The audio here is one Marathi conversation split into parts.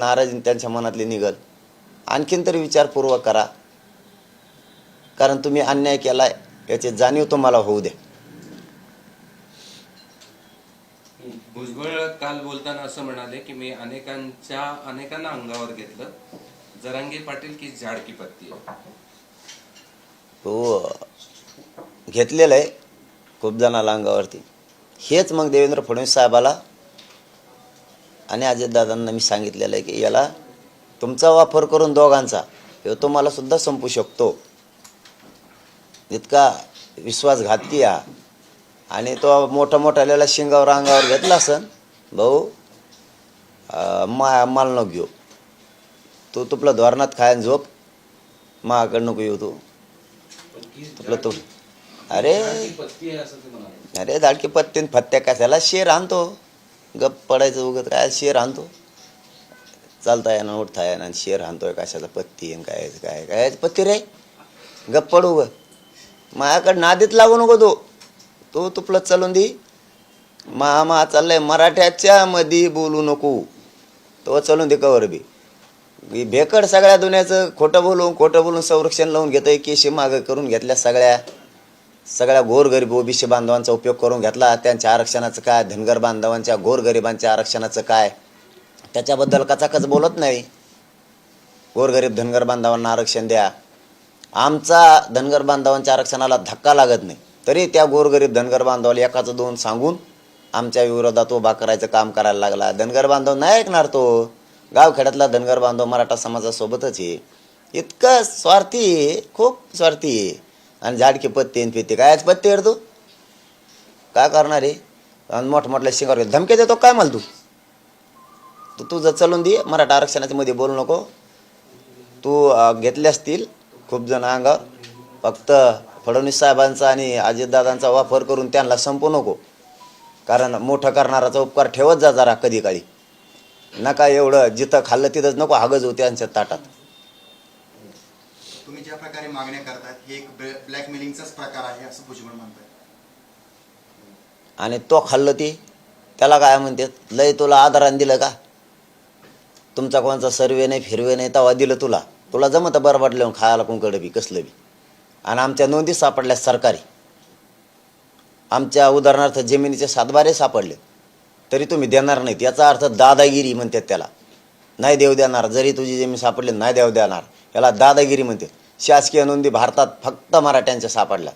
नाराजी त्यांच्या मनातली निघल. आणखीन तरी विचारपूर्वक करा. कारण तुम्ही अन्याय केलाय याची जाणीव तुम्हाला होऊ द्या भुजबळ काल बोलताना असं म्हणाले की मी अनेकांच्या अनेकांना अंगावर घेतलं. जरांगे पाटील की झाडकी पत्ती? हो घेतलेलं आहे खूप जणाला अंगावरती. हेच मग देवेंद्र फडणवीस साहेबाला आणि अजितदादांना मी सांगितलेलं आहे की याला तुमचा वापर करून दोघांचा ह्यो तुम्हाला सुद्धा संपू शकतो. इतका विश्वासघाती हा आणि तो मोठा मोठाल्याला शिंगावर अंगावर घेतला असन भाऊ मा माल नको घेऊ. तू तुपलं धोरणात खायन झोप. माकडं नको येऊ तू. तुपलं तू अरे ते अरे दाडकी पत्तीन फत्त्या कशाला? शेर आणतो. गप पडायचं उगत काय? शेर आणतो चालता येणार उठता येणार आणि शेर आणतोय कशाचा? पत्ती आणि काय काय काय? पत्ती रे. गप पडू ग माझ्याकडे नादीत लागू नको तो. तू तुपलं चालून दे. मामा चाललंय मराठ्याच्या मध्ये बोलू नको. तो चालून दे कवर बी. भेकड सगळ्या दुनियाचं खोटं बोलून खोटं बोलून संरक्षण लावून घेतोय केशी मागं करून घेतल्या सगळ्या. सगळ्या गोरगरीब ओबीसी बांधवांचा उपयोग करून घेतला. त्यांच्या आरक्षणाचं काय? धनगर बांधवांच्या गोरगरिबांच्या आरक्षणाचं काय? त्याच्याबद्दल कचाकच बोलत नाही. गोरगरीब धनगर बांधवांना आरक्षण द्या. आमचा धनगर बांधवांच्या आरक्षणाला धक्का लागत नाही. तरी त्या गोरगरीब धनगर बांधवाला एकाचं दोन सांगून आमच्या विरोधात उभा करायचं काम करायला लागला. धनगर बांधव नाही ऐकणार तो. गावखेड्यातला धनगर बांधव मराठा समाजासोबतच आहे. इतकं स्वार्थी खूप स्वार्थी आहे. आणि झाडकी पत्ते आणि पित्ते. काय पत्ते तू? काय करणार आहे आणि मोठमोठल्या शिंगावर धमके देतो काय मला तू? तू तुझं चलून दे. मराठा आरक्षणाच्या मध्ये बोलू नको. तू घेतले असतील खूप जण अंगावर. फक्त फडणवीस साहेबांचा आणि अजितदादांचा वापर करून त्यांना संपू नको. कारण मोठं करणाराचा उपकार ठेवत जा जरा कधी काळी. नका एवढं जिथं खाल्लं तिथंच नको. हागज होते त्यांच्या ताटात. तुम्ही ज्या प्रकारे मागण्या करतात हे एक ब्लॅकमेलिंगचाच प्रकार आहे असं भुजबळ म्हणतात आणि तो खाल्लं ती त्याला काय म्हणतात लय तुला आधाराने दिलं का? तुमचा कोणचा सर्वे नाही फिरवे नाही तवा दिलं तुला. तुला जमत बरं लिहून खायला कोणकडे बी कसलं बी. आणि आमच्या नोंदी सापडल्या सरकारी. आमच्या उदाहरणार्थ जमिनीचे सातबारे सापडले. तरी तुम्ही देणार नाहीत. याचा अर्थ दादागिरी म्हणतात त्याला. नाही देव देणार. जरी तुझी जमीन सापडली नाही देव देणार. याला दादागिरी म्हणतात. शासकीय नोंदी भारतात फक्त मराठ्यांच्या सापडल्या.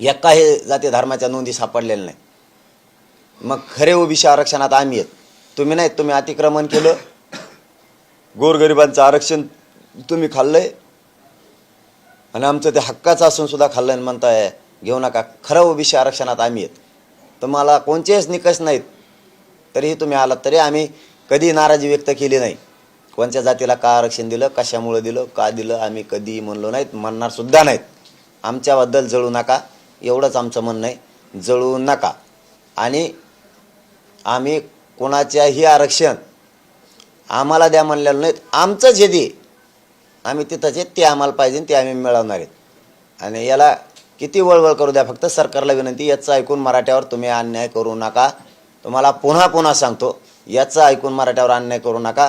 एकाही जाती धर्माच्या नोंदी सापडलेल्या नाही मग खरे ओबीसी आरक्षणात आम्ही आहेत. तुम्ही नाहीत तुम्ही अतिक्रमण केलं. गोरगरिबांचं आरक्षण तुम्ही खाल्लंय. आणि आमचं ते हक्काचं असून सुद्धा खाल्लं म्हणताय घेऊ नका. खरं ओबीसी आरक्षणात आम्ही आहेत. तुम्हाला कोणतेच निकष नाहीत. तरीही तुम्ही आलात तरी आम्ही कधी नाराजी व्यक्त केली नाही. कोणत्या जातीला का आरक्षण दिलं कशामुळं दिलं का दिलं आम्ही कधी म्हणलो नाहीत म्हणणार सुद्धा नाहीत. आमच्याबद्दल जळू नका एवढंच आमचं म्हणणं आहे. जळू नका. आणि आम्ही कोणाच्याही आरक्षण आम्हाला द्या म्हणलेलं नाहीत. आमचं जे दे आम्ही तिथंच आहेत ते आम्हाला पाहिजे ते आम्ही मिळवणार आहेत. आणि याला किती वळवळ करू द्या फक्त सरकारला विनंती याचं ऐकून मराठ्यावर तुम्ही अन्याय करू नका. तुम्हाला पुन्हा पुन्हा सांगतो याचं ऐकून मराठ्यावर अन्याय करू नका.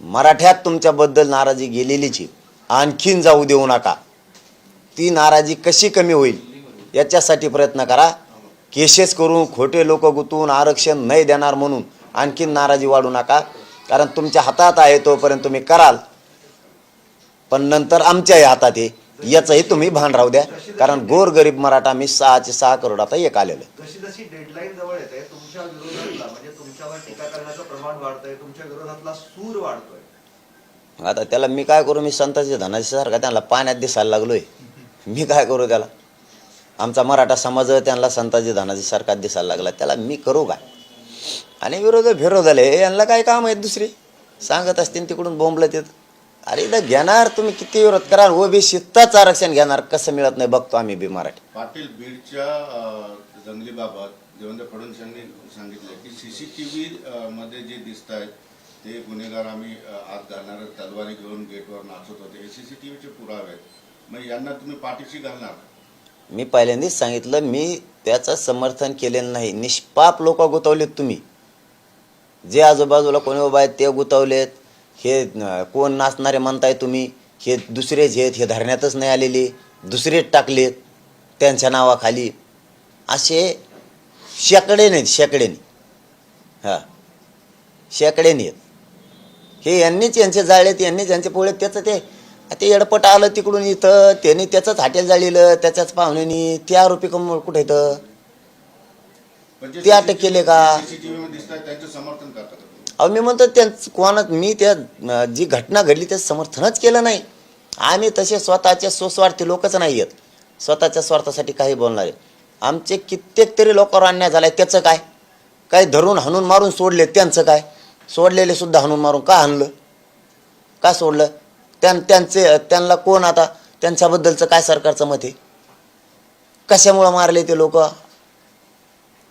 मराठ्यात तुमच्याबद्दल नाराजी गेलेलीची आणखीन जाऊ देऊ नका. ती नाराजी कशी कमी होईल याच्यासाठी प्रयत्न करा. केसेस करून खोटे लोक गुंतवून आरक्षण नाही देणार म्हणून आणखीन नाराजी वाढू नका. कारण तुमच्या हातात आहे तोपर्यंत तुम्ही कराल. पण नंतर आमच्याही हातात आहे. याचंही तुम्ही भान राहू द्या. कारण गोरगरीब मराठा मी सहाचे सहा करोड आता एक आलेलं प्रमाण वाढतंय तुमच्या विरोधातला सूर वाढतोय. आता त्याला मी काय करू मी संताजी धनाजी सारखा त्यांना पाण्यात दिसायला लागलोय. मी काय करू त्याला? आमचा मराठा समाज त्यांना संताजी धनाजी सारखा दिसायला लागला. त्याला मी करू काय? आणि विरोध विरोधाले यांना काय काम आहेत दुसरी? सांगत असतील तिकडून बोंबलत येत. अरे इथं घेणार तुम्ही किती विरोध करा ओबीसीतच आरक्षण घेणार कसं मिळत नाही? बघतो आम्ही बी मराठी. पाटील बीडच्या जंगलीबाबत देवेंद्र फडणवीस यांनी सांगितलं की सी सी टी व्ही मध्ये जे दिसत आहेत ते गुन्हेगार आम्ही आत घालणार तलवारी घेऊन गेटवर नाचत होते. हे व्हीचे पुरावे आहेत. मग यांना तुम्ही पाठीशी घालणार मी पहिल्यांदाच सांगितलं मी त्याचं समर्थन केलेलं नाही. निष्पाप लोक गुतवलेत तुम्ही. जे आजूबाजूला कोणी उभा आहेत ते गुतवलेत. हे कोण नाचणारे म्हणताय तुम्ही हे दुसरेच आहेत हे धरण्यातच नाही आलेले. दुसरेच टाकलेत त्यांच्या नावाखाली. असे शेकडे नाहीत शेकडेने. हां. शेकडेने. आहेत हे यांनीच यांचे जाळलेत यांनीच यांचे पोळेत त्याचं ते ते एडपट आलं तिकडून इथं त्यांनी त्याचंच हॉटेल जाळलेलं त्याच्याच पाहुण्यानी ते आरोपी कम कुठे इथं? जे ते अटक केले का? अहो मी म्हणतो त्यांचं कोणा मी त्या जी घटना घडली त्याचं समर्थनच केलं नाही. आम्ही तसे स्वतःचे सुस्वार्थी लोकच नाही आहेत स्वतःच्या स्वार्थासाठी काही बोलणारे आमचे कित्येक तरी लोकांवर अन्याय झालाय त्याचं काय? काय धरून हाणून मारून सोडले त्यांचं काय? सोडलेले सुद्धा हाणून मारून का हाणलं? का सोडलं? त्यां त्यांचे त्यांना कोण आता? त्यांच्याबद्दलचं काय सरकारचं मत आहे? कशामुळं मारले ते लोक?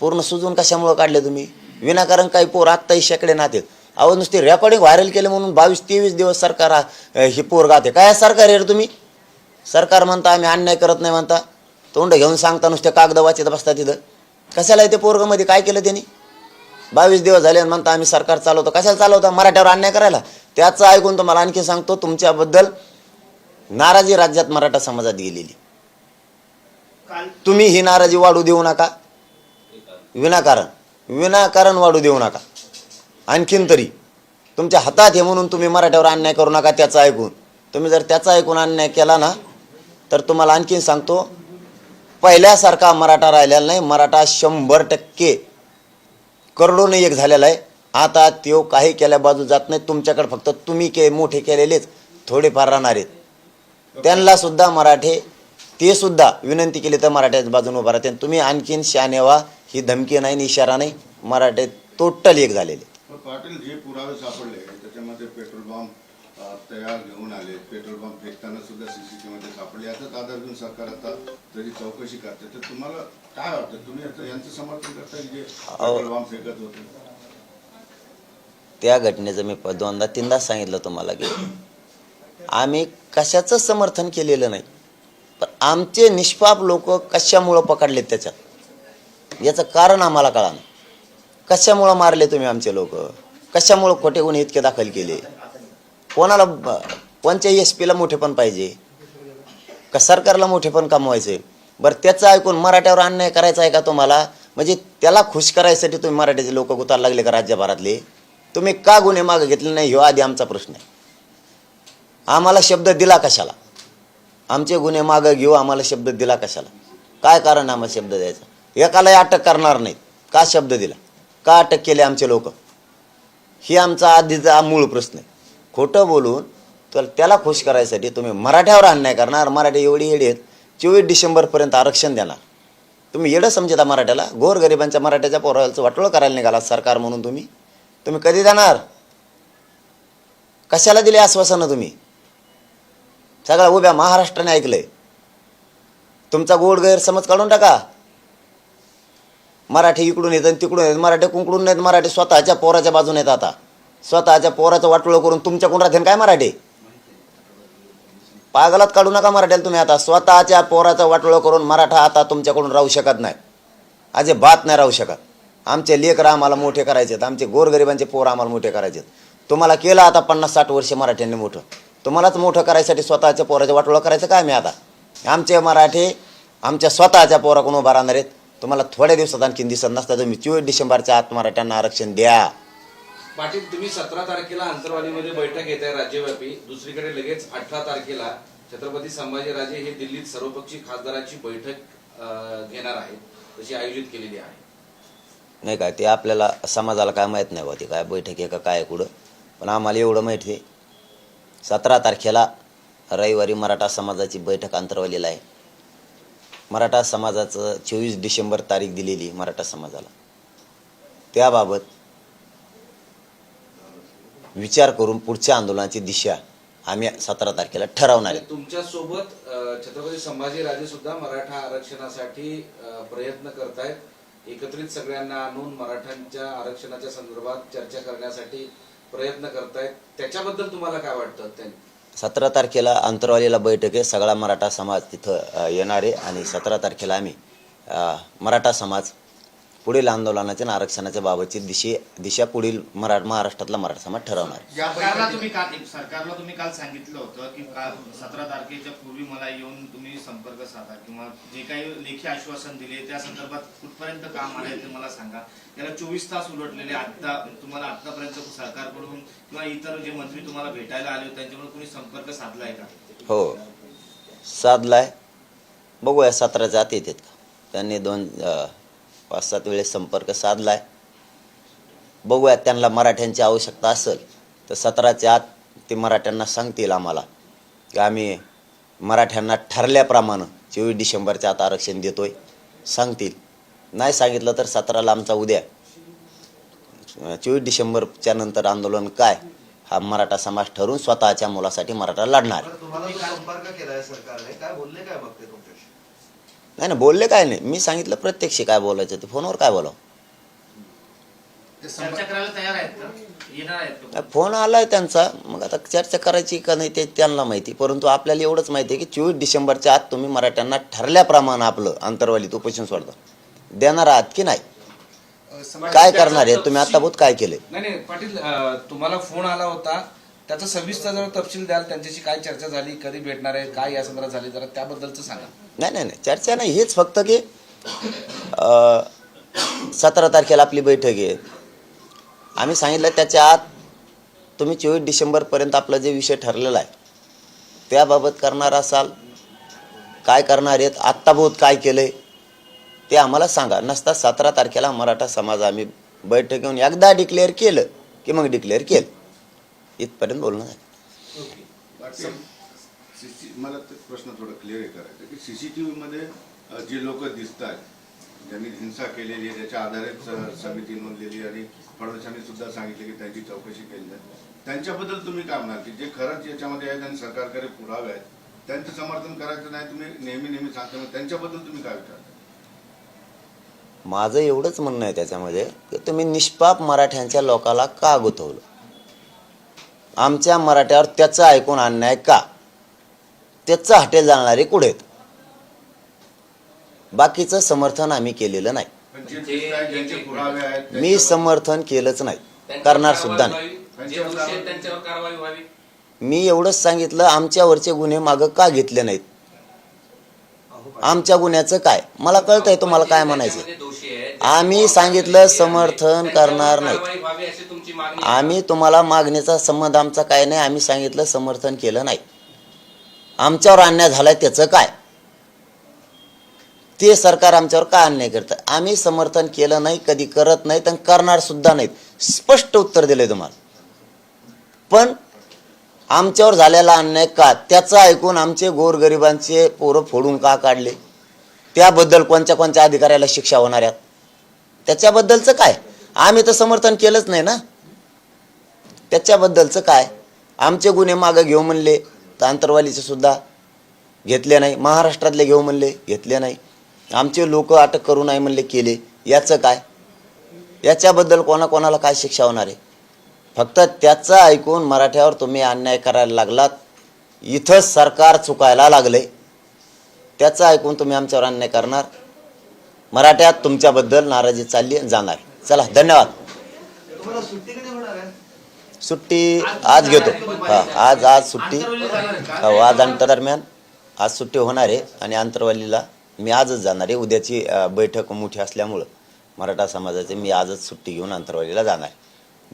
पूर्ण सुजून कशामुळं काढले तुम्ही? विनाकारण काही पोर आत्ताही शेकडे नातेत अहो नुसते रेकॉर्डिंग व्हायरल केले म्हणून बावीस तेवीस दिवस सरकार हे पोर गाते काय सरकार आहे रे तुम्ही? सरकार म्हणता आम्ही अन्याय करत नाही म्हणता. तोंड घेऊन सांगता नुसते कागद वाचत बसता तिथं. कशाला ते पोरगामध्ये? काय केलं त्यांनी? बावीस दिवस झाले आणि म्हणता आम्ही सरकार चालवतो. कशाला चालवता? मराठ्यावर अन्याय करायला? त्याचं ऐकून तुम्हाला आणखी सांगतो तुमच्याबद्दल नाराजी राज्यात मराठा समाजात गेलेली. तुम्ही ही नाराजी वाढू देऊ नका. विनाकारण. विनाकारण वाढू देऊ नका. आणखीन तरी तुमच्या हातात हे म्हणून तुम्ही मराठ्यावर अन्याय करू नका त्याचं ऐकून. तुम्ही जर त्याचा ऐकून अन्याय केला ना तर तुम्हाला आणखीन सांगतो पहिल्यासारखा मराठा राहिलेला नाही. मराठा शंभर टक्के करोडोने एक झालेला आहे. आता त्यो काही केल्या बाजू जात नाही. तुमच्याकडे फक्त तुम्ही के मोठे केलेलेच थोडेफार राहणार आहेत. त्यांना सुद्धा मराठे ते सुद्धा विनंती केली तर मराठ्याच्या बाजूने उभा राहते तुम्ही आणखीन शाने व्हा ही धमकी नाही इशारा नाही. मराठे टोटल एक झालेले पाटील जे पुरावे सापडले त्याच्यामध्ये पेट्रोल अ, तयार घेऊन आले. पेट्रोल पंप फेकताना सुद्धा सीसीटीव्ही मध्ये सापडले. याचाच आधार घेऊन सरकार आता तरी चौकशी करते. तर तुम्हाला काय वाटतं? तुम्ही आता यांचं समर्थन करता की जे पेट्रोल पंप फेकत होते? त्या घटनेचं मी दोनदा तीनदा सांगितलं तुम्हाला की आम्ही कशाचं समर्थन केलेलं नाही. पण आमचे निष्पाप लोक कशामुळं पकडलेत त्याच्यात? याचं कारण आम्हाला कळा कशामुळं मारले तुम्ही आमचे लोक? कशामुळं खोटे गुन्हे इतके दाखल केले? कोणाला ब- कोणत्या एस पीला मोठेपण पाहिजे. का सरकारला मोठेपण कमवायचे. बरं त्याचं ऐकून मराठ्यावर अन्याय करायचा आहे का तुम्हाला? म्हणजे त्याला खुश करायसाठी तुम्ही मराठीचे लोक गुतायला लागले का राज्यभरातले? तुम्ही का गुन्हे मागे घेतले नाही? ह्यो आधी आमचा प्रश्न आहे. आम्हाला शब्द दिला कशाला? आमचे गुन्हे मागं घेऊ आम्हाला शब्द दिला कशाला? काय कारण आम्हाला शब्द द्यायचा? एकालाही अटक करणार नाहीत. का शब्द दिला? का अटक केले आमचे लोक? ही आमचा आधीचा मूळ प्रश्न आहे. खोटं बोलून तर त्याला खुश करायसाठी तुम्ही मराठ्यावर अन्याय करणार. मराठी एवढी येडी आहेत. चोवीस डिसेंबरपर्यंत आरक्षण देणार. तुम्ही येडं समजता मराठ्याला. गोरगरिबांच्या मराठ्याच्या पोराचं वाटोळं करायला निघाला सरकार म्हणून तुम्ही. तुम्ही कधी देणार? कशाला दिले आश्वासनं तुम्ही? सगळ्या उभ्या महाराष्ट्राने ऐकलंय. तुमचा गोड गैरसमज काढून टाका. मराठी इकडून येत आणि तिकडून येत. मराठी कुंकडून नाहीत मराठी स्वतःच्या पोराच्या बाजूने येत आता. स्वतःच्या पोराचं वाटोळं करून तुमच्याकडून राहते काय मराठी? पागलात काढू नका मराठ्याला तुम्ही आता. स्वतःच्या पोराचं वाटोळं करून मराठा आता तुमच्याकडून राहू शकत नाही. अजे बात नाही राहू शकत. आमचे लेकर आम्हाला मोठे करायचे आहेत. आमचे गोरगरिबांचे पोरं आम्हाला मोठे करायचे आहेत. तुम्हाला केलं आता पन्नास साठ वर्ष मराठ्यांनी मोठं. तुम्हालाच मोठं करायसाठी स्वतःच्या पोराचं वाटोळं करायचं काय मी आता? आमचे मराठे आमच्या स्वतःच्या पोराकडून उभा राहणार आहेत. तुम्हाला थोड्या दिवसात आणखीन दिसत नसता. तुम्ही चोवीस डिसेंबरच्या आत मराठ्यांना आरक्षण द्या. पाटील तुम्ही सतरा तारखेला अंतरवालीमध्ये बैठक घेत आहे राज्यव्यापी. दुसरीकडे लगेच अठरा तारखेला छत्रपती संभाजीराजे हे दिल्लीत सर्वपक्षीय खासदारांची बैठक घेणार आहेत. तशी आयोजित केलेली आहे. नाही काय ते आपल्याला समाजाला काय माहीत नाही होती काय बैठक आहे का काय आहे कुठं. पण आम्हाला एवढं माहिती आहे. सतरा तारखेला रविवारी मराठा समाजाची बैठक अंतरवलेला आहे. मराठा समाजाचं चोवीस डिसेंबर तारीख दिलेली मराठा समाजाला. त्याबाबत विचार करून पुढच्या आंदोलनाची दिशा आम्ही सतरा तारखेला ठरवणार आहे. तुमच्यासोबत छत्रपती संभाजीराजे सुद्धा मराठा आरक्षणासाठी प्रयत्न करतायत. एकत्रित सगळ्यांना आणून मराठ्यांच्या आरक्षणाच्या संदर्भात चर्चा करण्यासाठी प्रयत्न करतायत. त्याच्याबद्दल तुम्हाला काय वाटतं सतरा तारखेला अंतरवालीला बैठक आहे. सगळा मराठा समाज तिथं येणार आहे. आणि सतरा तारखेला आम्ही मराठा समाज पुढील आंदोलनाच्या आणि आरक्षणाच्या बाबतची दिशे दिशा पुढील मरा महाराष्ट्रातला मराठा समाज ठरवणार. सरकारला तुम्ही काल सरकारला तुम्ही काल सांगितलं होतं की सतरा तारखेच्या पूर्वी मला येऊन तुम्ही संपर्क साधा किंवा जे काही लेखी आश्वासन दिले त्या संदर्भात कुठपर्यंत काम आलंय ते मला सांगा. त्याला चोवीस तास उलटलेले आता तुम्हाला आतापर्यंत सरकारकडून किंवा इतर जे मंत्री तुम्हाला भेटायला आले होते त्यांच्याकडून तुम्ही संपर्क साधलाय का? हो. साधलाय. बघूया सतराच्या आत येतात का? त्यांनी दोन पाच सात वेळेस संपर्क साधलाय. बघूया त्यांना मराठ्यांची आवश्यकता असेल तर सतराच्या आत ते मराठ्यांना सांगतील आम्हाला की आम्ही मराठ्यांना ठरल्याप्रमाणे चोवीस डिसेंबरच्या आत आरक्षण देतोय सांगतील. नाही सांगितलं तर सतराला आमचा उद्या. चोवीस डिसेंबरच्या नंतर आंदोलन काय? हा मराठा समाज ठरून स्वतःच्या मुलासाठी मराठा लढणार. नाही ना बोलले काय नाही. मी सांगितलं प्रत्यक्ष काय बोलायचं ते. फोनवर काय बोलावं? फोन आलाय त्यांचा. मग आता चर्चा करायची का नाही ते त्यांना माहिती. परंतु आपल्याला एवढंच माहिती आहे की चोवीस डिसेंबरच्या आत तुम्ही मराठ्यांना ठरल्याप्रमाणे आपलं अंतरवालीत उपोषण सोडता. देणार आहात की नाही? काय करणार आहे तुम्ही? आता बहुत काय केले नाही नाही पाटील तुम्हाला फोन आला होता. त्याचा सविस्तर जरा तपशील द्याल त्यांच्याशी काय चर्चा झाली कधी भेटणार आहे काय या संदर्भात झाली जरा त्याबद्दलचं सांगा. नाही नाही नाही चर्चा नाही हेच फक्त की सतरा तारखेला आपली बैठक आहे. आम्ही सांगितलं त्याच्या आत तुम्ही चोवीस डिसेंबरपर्यंत आपला जे विषय ठरलेला आहे त्याबाबत करणार असाल काय करणार आहेत आत्ताभूत काय केलं आहे ते आम्हाला सांगा. नसता सतरा तारखेला मराठा समाज आम्ही बैठक घेऊन एकदा डिक्लेअर केलं की मग डिक्लेअर केलं. इथपर्यंत बोलणं CC मला ते प्रश्न थोडा क्लिअर करायचा की सीसीटीव्ही मध्ये जे लोक दिसत आहेत ज्यांनी हिंसा केलेली आहे त्याच्या आधारे समिती नोंदलेली आणि फडणवीसांनी सुद्धा सांगितले की त्यांची चौकशी केली आहे. त्यांच्याबद्दल तुम्ही काय म्हणाल की जे खरंच याच्यामध्ये आहेत आणि सरकारकडे पुरावे आहेत त्यांचं समर्थन करायचं नाही तुम्ही नेहमी नेहमी सांगता मग त्यांच्याबद्दल तुम्ही काय विचारता माझं एवढंच म्हणणं आहे त्याच्यामध्ये की तुम्ही निष्पाप मराठ्यांच्या लोकाला का गुंतवलं? आमच्या मराठ्यावर त्याचं ऐकून अन्याय का? त्याचं हॉटेल जाणारे कुठे आहेत? बाकीचं समर्थन आम्ही केलेलं नाही. मी समर्थन केलंच नाही. करणार सुद्धा नाही. मी एवढंच सांगितलं आमच्यावरचे गुन्हे मागं का घेतले नाहीत? आमच्या गुन्ह्याचं काय? मला कळतंय तुम्हाला काय म्हणायचं. आम्ही सांगितलं समर्थन करणार नाही. आम्ही तुम्हाला मागणीचा संबंध आमचा काय नाही आम्ही सांगितलं समर्थन केलं नाही. आमच्यावर अन्याय झालाय त्याचं काय? ते सरकार आमच्यावर का अन्याय करतं? आम्ही समर्थन केलं नाही कधी करत नाहीत आणि करणार सुद्धा नाहीत. स्पष्ट उत्तर दिलंय तुम्हाला. पण आमच्यावर झालेला अन्याय का? त्याचं ऐकून आमचे गोरगरिबांचे पोरं फोडून का काढले? त्याबद्दल कोणत्या कोणत्या अधिकाऱ्याला शिक्षा होणार आहेत त्याच्याबद्दलचं काय? आम्ही तर समर्थन केलंच नाही ना? त्याच्याबद्दलचं काय? आमचे गुन्हे मागं घेऊ म्हणले तर आंतरवालीचे सुद्धा घेतले नाही. महाराष्ट्रातले घेऊ म्हणले घेतले नाही. आमचे लोक अटक करू नाही म्हणले केले. याचं काय? याच्याबद्दल कोणाकोणाला काय शिक्षा होणार आहे? फक्त त्याचं ऐकून मराठ्यावर तुम्ही अन्याय करायला लागलात. इथं सरकार चुकायला लागले त्याचं ऐकून तुम्ही आमच्यावर अन्याय करणार. मराठ्यात तुमच्याबद्दल नाराजी चालली जाणार. चला धन्यवाद. सुट्टी आज घेतो. हा आज आज सुट्टी? हो आज अंतर दरम्यान आज सुट्टी होणार आहे आणि आंतरवालीला मी आजच जाणार आहे. उद्याची बैठक मोठी असल्यामुळं मराठा समाजाचे मी आजच सुट्टी घेऊन आंतरवालीला जाणार आहे.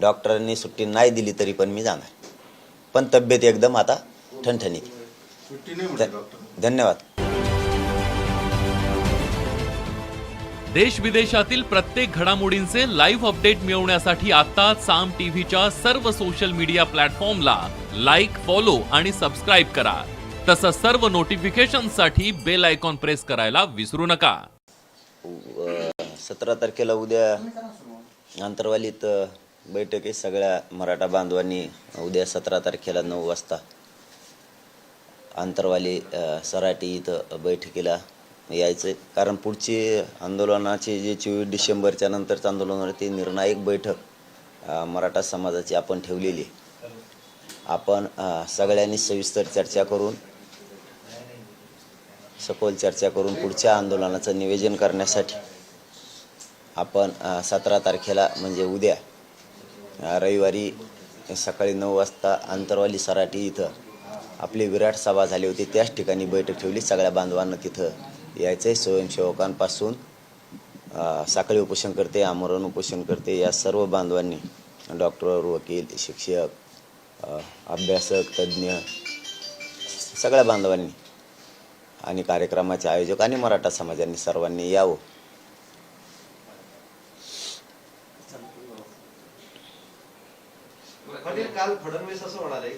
डॉक्टरांनी सुट्टी नाही दिली तरी पण मी जाणार. पण तब्येत एकदम आता ठणठणीत. सुट्टी नाही म्हणते डॉक्टर. धन्यवाद. देश विदेशातील प्रत्येक घडामोडींचे लाईव्ह अपडेट मिळवण्यासाठी आता साम टीव्हीच्या सर्व सोशल मीडिया प्लॅटफॉर्मला लाईक फॉलो आणि सबस्क्राईब करा. तसंच सर्व नोटिफिकेशनसाठी बेल आयकॉन प्रेस करायला विसरू नका. सतरा तारखेला उद्या आंतरवालीत बैठकीत सगळ्या मराठा बांधवांनी उद्या सतरा तारखेला नऊ वाजता आंतरवाली सराटी इथं बैठकीला यायचं आहे. कारण पुढची आंदोलनाचे जे चोवीस डिसेंबरच्या नंतरचं आंदोलन होणार ती निर्णायक बैठक मराठा समाजाची आपण ठेवलेली आपण सगळ्यांनी सविस्तर चर्चा करून सखोल चर्चा करून पुढच्या आंदोलनाचं नियोजन करण्यासाठी आपण सतरा तारखेला म्हणजे उद्या रविवारी सकाळी नऊ वाजता आंतरवाली सराटी इथं आपली विराट सभा झाली होती. त्याच ठिकाणी बैठक ठेवली. सगळ्या बांधवांना तिथं यायचं आहे स्वयंसेवकांपासून साखळी उपोषण करते आमरण उपोषण करते. या सर्व बांधवांनी डॉक्टर वकील शिक्षक अभ्यासक तज्ज्ञ सगळ्या बांधवांनी आणि कार्यक्रमाचे आयोजक आणि मराठा समाजांनी सर्वांनी यावं. काल फडणवीस असं म्हणाले की